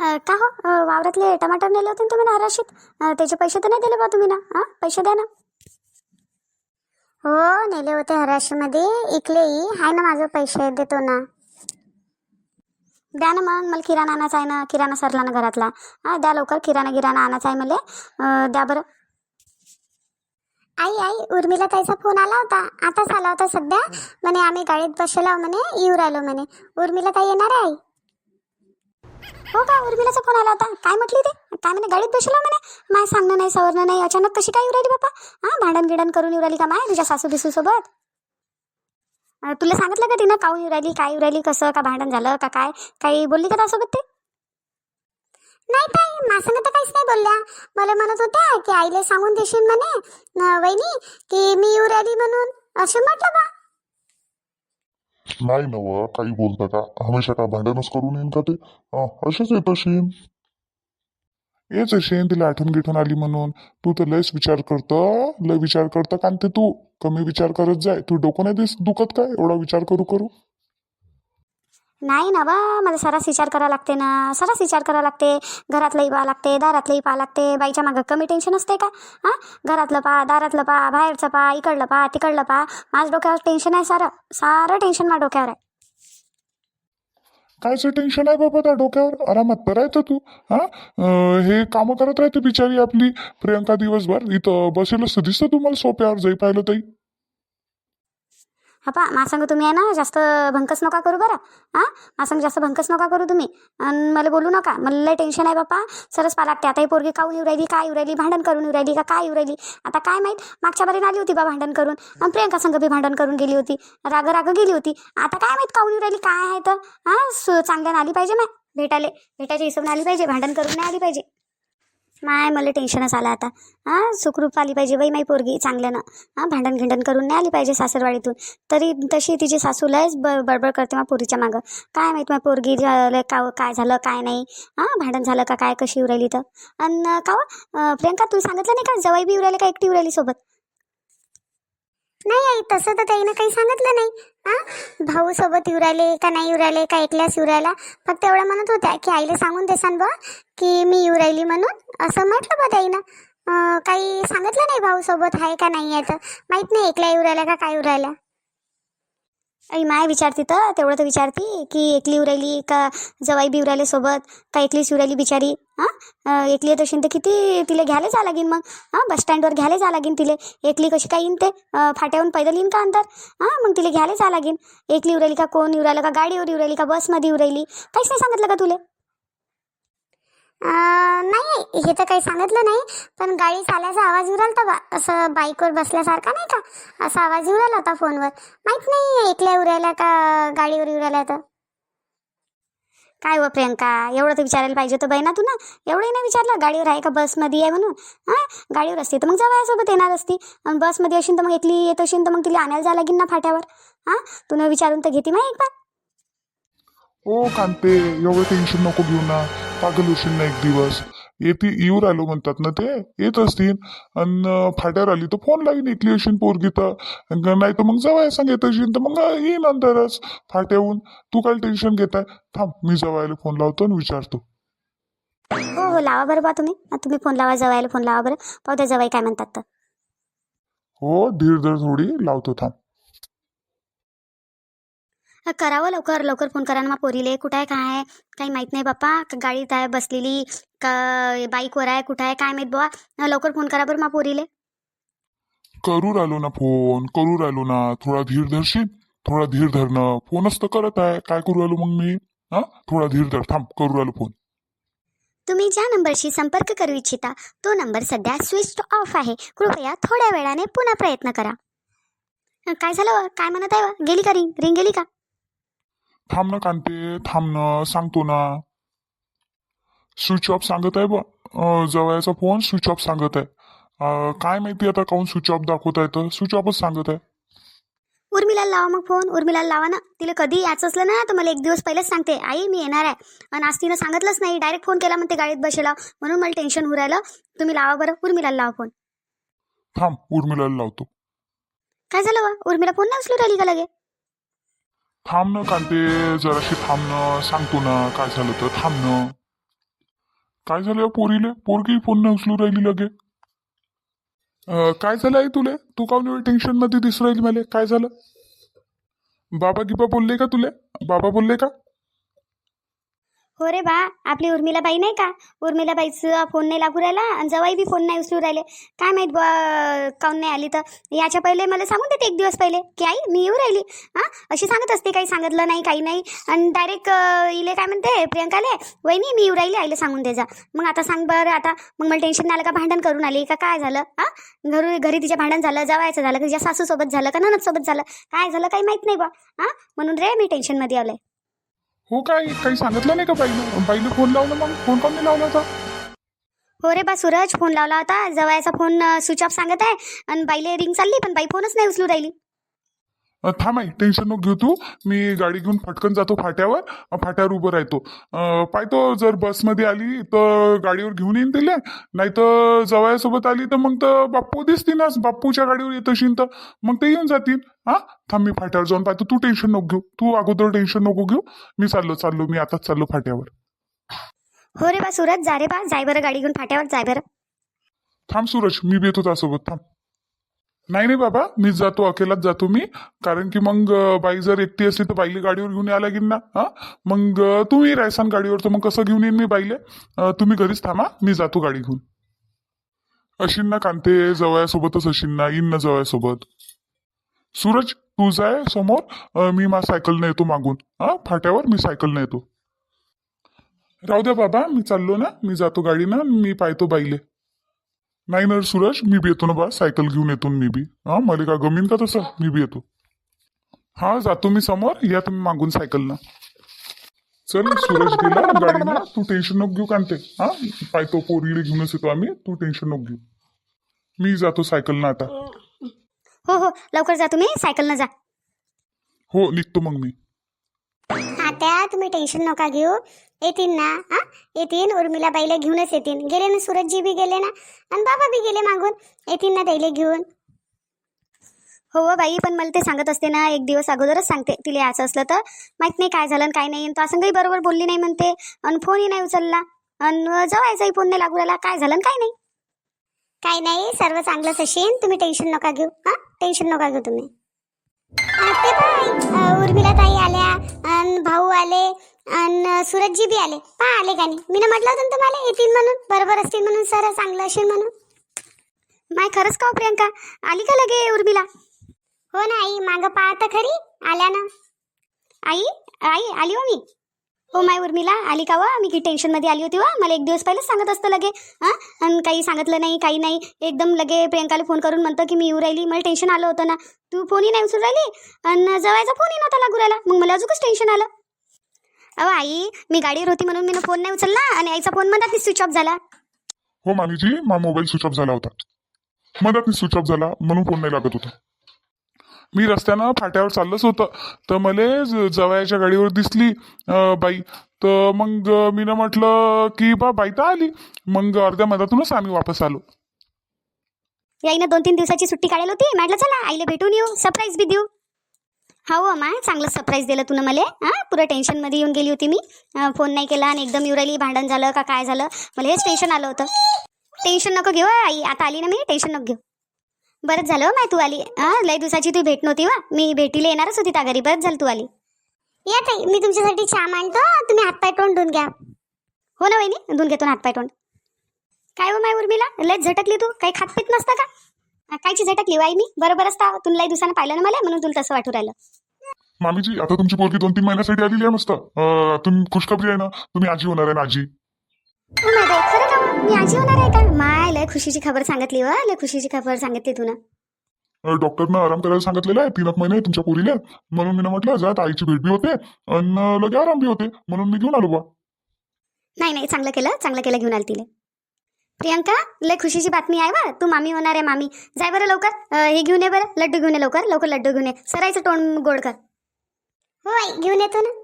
का हो? वावरातले टमाटर नेले होते ना तुम्ही ना हराशीत त्याचे पैसे तर नाही दिले बा तुम्ही ना हां? पैसे द्या ना. हो नेले होते हराशीमध्ये इकलेही आहे ना माझं पैसे देतो ना. द्या ना मग मला किराणा आणायचा आहे ना किराणा सरला ना घरातला. हां द्या लवकर किराणा गिराणा आणायचा आहे मला. द्या बरं. आई आई उर्मिला ताईचा फोन आला होता. आताच आला होता सध्या. म्हणे आम्ही गाडीत बसलो म्हणे येऊ राहिलो म्हणे. उर्मिला ताई येणार आहे? आई हो का? उर्मिलाचा फोन आला होता. काय म्हटली ते? काय म्हणे गाडीत बसलो म्हणे. माय सांगणं नाही सवरणं नाही. अचानक कशी काय उराली राहिली बापा? हां भांडण गिडण करून येऊ राहिली का माय? तुझ्या सासू बिसू सोबत? तुला सांगितलं का तिनं काऊन येऊ राहिली काय उराली कसं का भांडण झालं का काय? काही बोलली का त्यासोबत ते? नाही ताई मासंग तर काहीच नाही बोलल्या. मला म्हणत होत्या की आईला सांगून देशील म्हणे न, वहिनी की मी उराली म्हणून. असं म्हटलं बा. नाही नव काही बोलता का? हमेशा का भांडणच करून येईन का ते? अं, असेच येत असेन येच असेन तिला आठवण गिठून आली म्हणून. तू तर लयच विचार करत लय विचार करत कारण ते तू कमी विचार करत जाय. तू डोकं नाही दिस दुखत काय? एवढा विचार करू करू. नाही ना बा मला सरास विचार करावा लागते ना. सरास विचार करावा लागते. घरातलंही पाहा लागते दारातलंही पाहा लागते. बाईच्या मागं कमी टेन्शन असते का? हां? घरातलं पा दारातलं पहा बाहेरचं पहा इकडलं पहा तिकडलं पा माझ्या डोक्यावर टेन्शन आहे सारं. सारं टेन्शन माझ्या डोक्यावर आहे. कायचं टेन्शन आहे बाबा त्या डोक्यावर? आरामात तर राहतं तू. हां? हे कामं करत राहते बिचारी आपली. प्रियंका दिवसभर इथं बसेलच तर दिसतं तुम्हाला सोप्यावर जाई पाहिलं तरी हा पा माझ्या तुम्ही आहे ना जास्त भंकस नका करू बरं. हां? मासंग जास्त भंकस नका करू तुम्ही. आणि मला बोलू नका. मला लय टेन्शन आहे बापा सरस पा लागते आता ही पोरगी काऊन येऊ राहिली? काय येऊ राहिली? भांडण करून येऊ राहिली का? काय येऊ राहिली? आता काय माहीत? मागच्या बारीन आली होती बा भांडण करून. आणि प्रियंका संघ बी भांडण करून गेली होती. राग राग गेली होती. आता काय माहीत काऊन येऊ राहिली? काय आहे तर? हां? सु चांगल्यानं आली पाहिजे ना भेटाले भेटायच्या हिशोबाने आली पाहिजे. भांडण करून नाही आली पाहिजे. माय मला टेन्शनच आलं आता. हां सुखरूप आली पाहिजे बाई माई पोरगी चांगल्यानं. हां भांडण घिंडण करून नाही आली पाहिजे सासरवाडीतून. तरी तशी तिची सासू लयच ब बडबड करते मग पोरीच्या मागं. काय माहीत मग पोरगी झालं का काय झालं काय नाही. हां भांडण झालं का काय कशी उरायली तर. आणि का प्रियंका तू सांगितलं नाही का जवाई बी उरायले का एकटी उरायली सोबत? नाही आई तसं तर ताईनं काही सांगितलं नाही. हा? भाऊ सोबत येऊ राहिले का नाही येऊ राहिले का एकल्यास येऊ राहिला फक्त एवढं म्हणत होत्या की आईला सांगून देसान बा की मी येऊ राहिली म्हणून असं म्हटलं बा ताईनं. काही सांगितलं नाही भाऊ सोबत आहे का नाही आहे तर? माहीत नाही एकल्या येऊ राहिला का काय येऊ राहिल्या आई माय विचारती तर तेवढं तर विचारती की एकली उरायली का जवाई बी उरायले सोबत? का एकलीच उरायली बिचारी? हां? एकली येत असेल तर किती तिला घ्यायला जा लागेन मग? हां? बस स्टँडवर घ्यायला जा लागेन तिले. एकली कशी काय येईन ते? फाट्याहून पैदल येईन का अंतर? हां? मग तिला घ्यायला जा लागेन. एकली उरायली का कोण? उरायला का गाडीवर उरायली का बसमध्ये उरायली? काहीच नाही सांगितलं का तुले? नाही हे तर काही सांगितलं नाही पण गाडी चालायचा आवाज येऊ राहिला बा असं बाईकवर बसल्यासारखा नाही का? असा आवाज येऊ राहिला होता फोनवर. माहीत नाही एकल्या येऊ राहिल्या का गाडीवर येऊ राहिल्या तर? काय व प्रियंका एवढं तर विचारायला पाहिजे होतं बाई ना तू ना एवढंही नाही विचारलं गाडीवर आहे का बसमध्ये आहे म्हणून? हां? गाडीवर असते तर मग जवळसोबत येणार असती. बसमध्ये असेल तर मग एकली येत असेल तर मग तिला आणायला जायला लागेल ना फाट्यावर. हां? तू न विचारून तर घेते मग एक बार ओ कांते एवढं टेन्शन नको घेऊ ना. पागल होशील ना एक दिवस. येते येऊ राहिलो म्हणतात ना ते. येत असतील. आणि फाट्यावर आली तर फोन लावीन इकली असेल पोरगी तर. नाही तर मग जवळ सांग येत असेल तर मग येईन नंतरच फाट्याहून. तू काय टेन्शन घेताय? थांब मी जवळला फोन लावतो आणि विचारतो. हो हो लावा बरं बा तुम्ही. हा, तुम्ही फोन लावा जवायला फोन लावा बरं. पाहू द्या जवाई काय म्हणतात तर. हो धीर धर थोडी. लावतो थांब. हा, करावं लवकर लवकर फोन करा ना मग पोरीले. कुठं आहे काय आहे काही माहीत नाही बाप्पा. का गाडीत आहे बसलेली? का बाईकवर आहे कुठं आहे काय माहीत बुवा? लवकर फोन करा बरं मग पोरीले. करू राहिलो ना फोन करू राहिलो ना. थोडा धीर धरशील? थोडा धीर धरणं. फोनच तर करत आहे. काय करू राहिलो मग मी? हा? थोडा धीर धर. थांब करू राहिलो फोन. तुम्ही ज्या नंबरशी संपर्क करू इच्छिता तो नंबर सध्या स्विच ऑफ आहे. कृपया थोड्या वेळाने पुन्हा प्रयत्न करा. काय झालं? काय म्हणत आहे? गेली का रिंग? रिंग गेली का? थांब ना कांते थांब ना सांगतो ना. स्विच ऑफ सांगत आहे बा. जवळचा फोन स्विच ऑफ सांगत आहे. काय माहिती आता काऊन स्विच ऑफ दाखवत आहे तर? स्विच ऑफच सांगत आहे. उर्मिला लावा मग फोन उर्मिला लावा ना. तिला कधी याचं असलं ना तर मला एक दिवस पहिलेच सांगते. आई मी येणार आहे. आणि आज तिनं सांगितलंच नाही. डायरेक्ट फोन केला म्हणते गाडीत बसेला म्हणून मला टेन्शन होऊ राहिलं. तुम्ही लावा बरं. उर्मिला लावा फोन थांब. उर्मिलाला लावतो. काय झालं वा उर्मिला फोन नाही उचलू राहिली का लगे? थांबणं काल कांते जराशी थांबणं सांगतो ना काय झालं तर थांबणं काय झालं पोरीले पोरगी फोन उचलू राहिली लगे अं, काय झालं आहे तुले तू काऊन टेन्शनमध्ये दिसू राहिली मला काय झालं बाबा गिबा बोलले का तुले बाबा बोलले का हो रे बा आपली उर्मिलाबाई नाही का? उर्मिलाबाईचं फोन नाही लागू राहिला आणि जवाई बी फोन नाही उचलू राहिले. काय माहीत बा काऊन नाही आली तर? याच्या पहिले मला सांगून देते एक दिवस पहिले की आई मी येऊ राहिली. हां? अशी सांगत असते काही सांगितलं नाही काही नाही. आणि डायरेक्ट इले काय म्हणते प्रियंकाले वहिनी मी येऊ राहिली आईला सांगून दे जा. मग आता सांग बरं आता मग मला टेन्शन नाही आलं का भांडण करून आली का काय झालं? हां? घरी घरी तिच्या भांडण झालं जवायचं झालं का तिच्या सासूसोबत झालं का ननदसोबत झालं? काय झालं काही माहीत नाही बा हां? म्हणून रे मी टेन्शनमध्ये आलोय. हो काय काही सांगितलं नाही का बाईनं? बाईनं फोन लावला मग? फोन काऊन नाही लावला होता हो रे बा सूरज फोन लावला होता. जवळचा फोन स्विच ऑफ सांगत आहे. आणि बाईले रिंग चालली पण बाई फोनच नाही उचलू राहिली. थांब आई टेन्शन नको घेऊ तू. मी गाडी घेऊन फटकन जातो फाट्यावर. फाट्यावर उभं राहतो. अं, पाहतो जर बसमध्ये आली तर गाडीवर घेऊन येईन तिला. नाही तर जवळसोबत आली तर मग तर बाप्पू दिसतीनच बाप्पूच्या गाडीवर येत असेल तर मग ते येऊन जातील. हा? थांब मी फाट्यावर जाऊन पाहतो. तू टेन्शन नको घेऊ. तू अगोदर टेन्शन नको घेऊ. मी चाललो चाललो. मी आताच चाललो फाट्यावर. हो रे बा सूरज जा रे बा. जाय बरं गाडी घेऊन फाट्यावर. जाय बरं. थांब सूरज. मी बी येतो त्यासोबत. थांब. नाही नाही बाबा मीच जातो अकेलाच जातो मी. कारण की मग बाई जर एकटी असली तर बाईले गाडीवर घेऊन यायला लागेल ना हा? मग तुम्ही रायसान गाडीवर तर मग कसं घेऊन येईन मी बाईले? तुम्ही घरीच थांबा मी जातो गाडी घेऊन. अशीन ना कांते जवळसोबतच अशीन ना येईन ना जवळसोबत. सूरज तू जाय समोर मी मा सायकलने येतो मागून हा? फाट्यावर मी सायकलने येतो. राहू द्या बाबा मी चाललो ना मी जातो गाडीनं मी पाहतो बाईले. नाही ना सूरज मी बी येतो ना बा सायकल घेऊन येतो ना मी बी. हा मला का गमीन का तसं? मी बी येतो. हा जातो मी समोर या तुम्ही मागून सायकलनं चल सूरज गेला गाडीनं तू टेन्शन नको घेऊ कांते. हा पाहतो पोरीले घेऊनच येतो आम्ही तू टेन्शन नको घेऊ. मी जातो सायकलनं आता. हो हो लवकर जा तुम्ही सायकलनं जा. हो निघतो मग मी. आता तुम्ही टेन्शन नका घेऊ. येतील ना हा? येतील उर्मिला बाईला घेऊनच येतील गेले ना सूरजजी बी गेले ना? आणि बाबा बी गेले मागून. येतील ना त्याला घेऊन. हो बाई पण मला ते सांगत असते ना एक दिवस अगोदरच सांगते तिला यायचं असलं तर. माहीत नाही काय झालं काय नाही. तो असं काही बरोबर बोलली नाही म्हणते. आणि फोनही नाही उचलला. आणि जवायचाही फोन नाही लागू राहिला काय झालं काय नाही? काय नाही सर्व चांगलंच असेल तुम्ही टेन्शन नका घेऊ. हा? टेन्शन नका घेऊ तुम्ही. उर्मिला ताई आल्या. अन भाऊ आले. आणि सूरजजी बी आले. पहा आले का नाही? मी म्हटलं होतं ना तुम्हाला येतील म्हणून बरोबर असतील म्हणून सर चांगलं असेल म्हणून. माय खरंच का हो प्रियंका? आली का लगे उर्मिला? हो ना आई मागं पाहता खरी. आल्या ना. आई आई आली हो मी. हो माय उर्मिला आली का वा मी की टेन्शनमध्ये आली होती वा मला एक दिवस पहिलेच सांगत असतं लगे हां? आणि काही सांगितलं नाही काही नाही. एकदम लगे प्रियंकाला फोन करून म्हणतं की मी येऊ राहिली. मला टेन्शन आलं होतं ना. तू फोनही नाही उचलू राहिली? आणि जवळचा फोनही नव्हता लागू राहिला. मग मला अजूनच टेन्शन आलं. अहो आई मी गाडीवर होती म्हणून मी फोन नाही उचलला आणि आईचा फोन मधात स्विच ऑफ झाला. हो मामीजी मा मोबाईल स्विच ऑफ झाला होता. मधात स्विच ऑफ झाला म्हणून फोन नाही लागत होता. मी रस्त्यानं फाट्यावर चाललंच होतं. तर मला जवळच्या गाडीवर दिसली अं, बाई. तर मग मी ना म्हटलं की बा बाई तर आली. मग अर्ध्या मधातूनच आम्ही वापस आलो. याईनं दोन तीन दिवसाची सुट्टी काढेल होती. म्हटलं चला आईला भेटून येऊ. सरप्राईज बी देऊ. हो माय चांगलं सरप्राईज दिलं तुला मला. हां पुरं टेन्शनमध्ये येऊन गेली होती मी. फोन नाही केला आणि एकदम येऊ राहिली. भांडण झालं का काय झालं? मला हेच टेन्शन आलं होतं. टेन्शन नको घेऊ हं, आई. आता आली ना मी टेन्शन नको घेऊ. बरंच झालं हो माय तू आली. हां लय दिवसाची तू भेट नव्हती वा. मी भेटीला येणारच होती त्या घरी. बरंच झालं तू आली. या ताई. मी तुमच्यासाठी चहा मांडतो. तुम्ही हातपाय तोंड धुवून घ्या. हो ना वहिनी. धुवून घेतो ना हातपाय तोंड. काय हो माय उर्मिला? लय झटकली तू? काही खात पित नसतं का? हा, कायची झटकली वाई मी? बरोबर असता तुला लय दिवसानं पाहिलं ना मला म्हणून तुला तसं वाटू राहिलं. मामीजी आता तुमची पोरगी दोन तीन महिन्यासाठी आलेली आहे मस्त. अं, तुम्ही खुशखबरी आहे ना? तुम्ही आजी होणार आहे ना आजी? हो माय बाई, खरं का? मी आजी होणार आहे का? माय लय खुशीची खबर सांगितली व लय खुशीची खबर सांगितली तुला अं, डॉक्टरनं आराम करायला सांगितलेलं आहे तीन एक महिने तुमच्या पोरीला. म्हणून मी म्हटलं जात आईची भेट बी होते आणि लगे आराम बी होते. म्हणून मी घेऊन आलो बा नाही नाही चांगलं केलं चांगलं केलं घेऊन आली तिला. प्रियंका लय खुशीची बातमी आहे वा तू मामी होणार आहे मामी. जाय बरं लवकर अं, हे घेऊन ये बरं लड्डू घेऊन ये लवकर लवकर लड्डू घेऊन ये. सरायचं तोंड गोड कर. होय घेऊन येतो ना.